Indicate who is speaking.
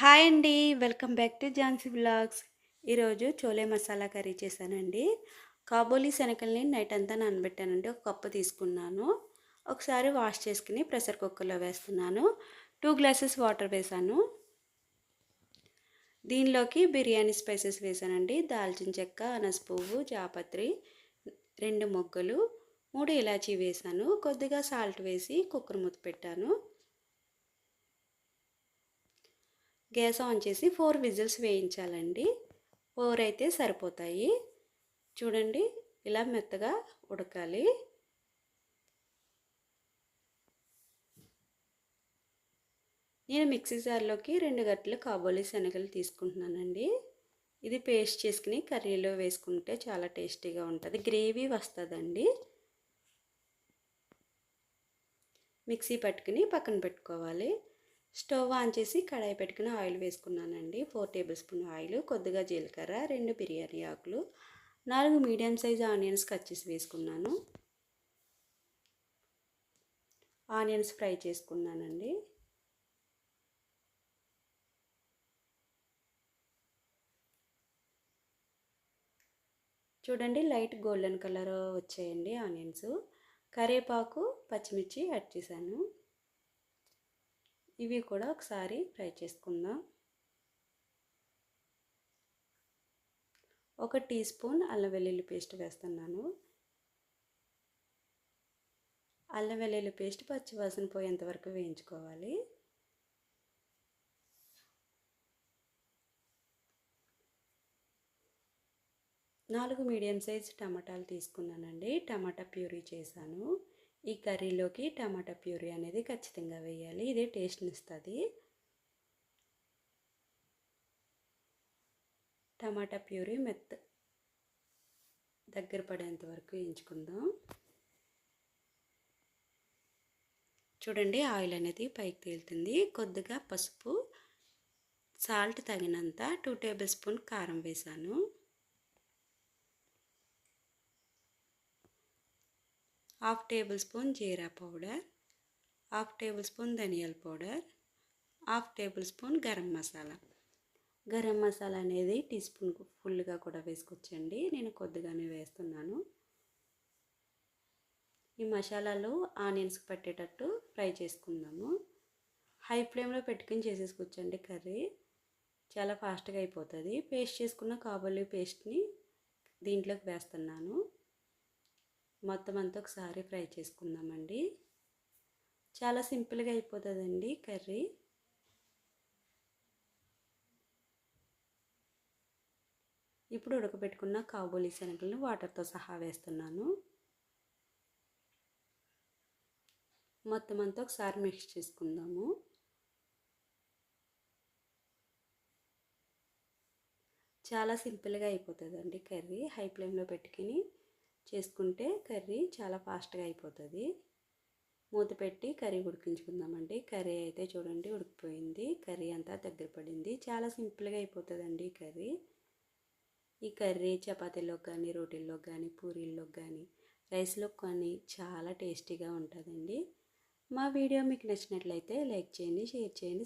Speaker 1: Hi అండి. Welcome back to Jhansi blogs. ఈరోజు chole masala curry చేశానండి. కాబోలీ శనగల్ని నైట్ అంతా నానబెట్టానండి. ఒక కప్పు తీసుకున్నాను. ఒకసారి వాష్ చేసుకుని ప్రెషర్ కుక్కర్లో వేస్తున్నాను. టూ గ్లాసెస్ వాటర్ వేసాను దీనిలోకి బిర్యానీ స్పైసెస్ వేసానండి దాల్చిన చెక్క అనస పువ్వు జాపత్రి రెండు మొగ్గలు మూడు ఇలాచీ వేసాను కొద్దిగా సాల్ట్ వేసి కుక్కర్ మూత పెట్టాను. గ్యాస్ ఆన్ చేసి ఫోర్ విజిల్స్ వేయించాలండి. ఫోర్ అయితే సరిపోతాయి. చూడండి ఇలా మెత్తగా ఉడకాలి. నేను మిక్సీ జార్లోకి రెండు గట్టలు కాబోలి శనగలు తీసుకుంటున్నానండి. ఇది పేస్ట్ చేసుకుని కర్రీలో వేసుకుంటే చాలా టేస్టీగా ఉంటుంది. గ్రేవీ వస్తుందండి. మిక్సీ పట్టుకుని పక్కన పెట్టుకోవాలి. స్టవ్ ఆన్ చేసి కడాయి పెట్టుకుని ఆయిల్ వేసుకున్నానండి. ఫోర్ టేబుల్ స్పూన్ ఆయిల్ కొద్దిగా జీలకర్ర రెండు బిర్యానీ ఆకులు నాలుగు మీడియం సైజ్ ఆనియన్స్ కట్ చేసి వేసుకున్నాను. ఆనియన్స్ ఫ్రై చేసుకున్నానండి. చూడండి లైట్ గోల్డెన్ కలర్ వచ్చాయండి ఆనియన్స్. కరేపాకు పచ్చిమిర్చి యాడ్ చేశాను. ఇవి కూడా ఒకసారి ఫ్రై చేసుకుందాం. ఒక టీ స్పూన్ అల్లం వెల్లుల్లి పేస్ట్ వేస్తున్నాను. అల్లం వెల్లుల్లి పేస్ట్ పచ్చివాసన పోయేంత వరకు వేయించుకోవాలి. నాలుగు మీడియం సైజ్ టమాటాలు తీసుకున్నానండి. టమాటా ప్యూరీ చేశాను. ఈ కర్రీలోకి టమాటా ప్యూరీ అనేది ఖచ్చితంగా వేయాలి. ఇది టేస్ట్ని ఇస్తుంది టమాటా ప్యూరీ మెత్త దగ్గర పడేంత వరకు వేయించుకుందాం. చూడండి ఆయిల్ అనేది పైకి తేలుతుంది. కొద్దిగా పసుపు సాల్ట్ తగినంత టూ టేబుల్ స్పూన్ కారం వేసాను. Half tablespoon jeera powder half tablespoon ధనియాల powder half tablespoon garam masala. Garam masala అనేది టీ స్పూన్ ఫుల్గా కూడా వేసుకోవచ్చండి నేను కొద్దిగానే వేస్తున్నాను. ఈ మసాలాలు ఆనియన్స్కి పట్టేటట్టు ఫ్రై చేసుకుందాము. హై ఫ్లేమ్లో పెట్టుకుని చేసేసుకోవచ్చండి కర్రీ. చాలా ఫాస్ట్గా అయిపోతుంది. పేస్ట్ చేసుకున్న కాబోలి పేస్ట్ని దీంట్లోకి వేస్తున్నాను. మొత్తం అంతా ఒకసారి ఫ్రై చేసుకుందామండి. చాలా సింపుల్గా అయిపోతుందండి కర్రీ. ఇప్పుడు ఉడకబెట్టుకున్న కాబోలీ శనగలను వాటర్తో సహా వేస్తున్నాను. మొత్తం అంతా ఒకసారి మిక్స్ చేసుకుందాము. చాలా సింపుల్గా అయిపోతుందండి కర్రీ. హై ఫ్లేమ్లో పెట్టుకుని చేసుకుంటే కర్రీ చాలా ఫాస్ట్గా అయిపోతుంది. మూత పెట్టి కర్రీ ఉడికించుకుందామండి. కర్రీ అయితే చూడండి ఉడికిపోయింది. కర్రీ అంతా దగ్గర పడింది. చాలా సింపుల్గా అయిపోతుందండి కర్రీ. ఈ కర్రీ చపాతీలోకి కానీ రోటీల్లో కానీ పూరీల్లో కానీ రైస్లో కానీ చాలా టేస్టీగా ఉంటుందండి. మా వీడియో మీకు నచ్చినట్లయితే లైక్ చేయండి షేర్ చేయండి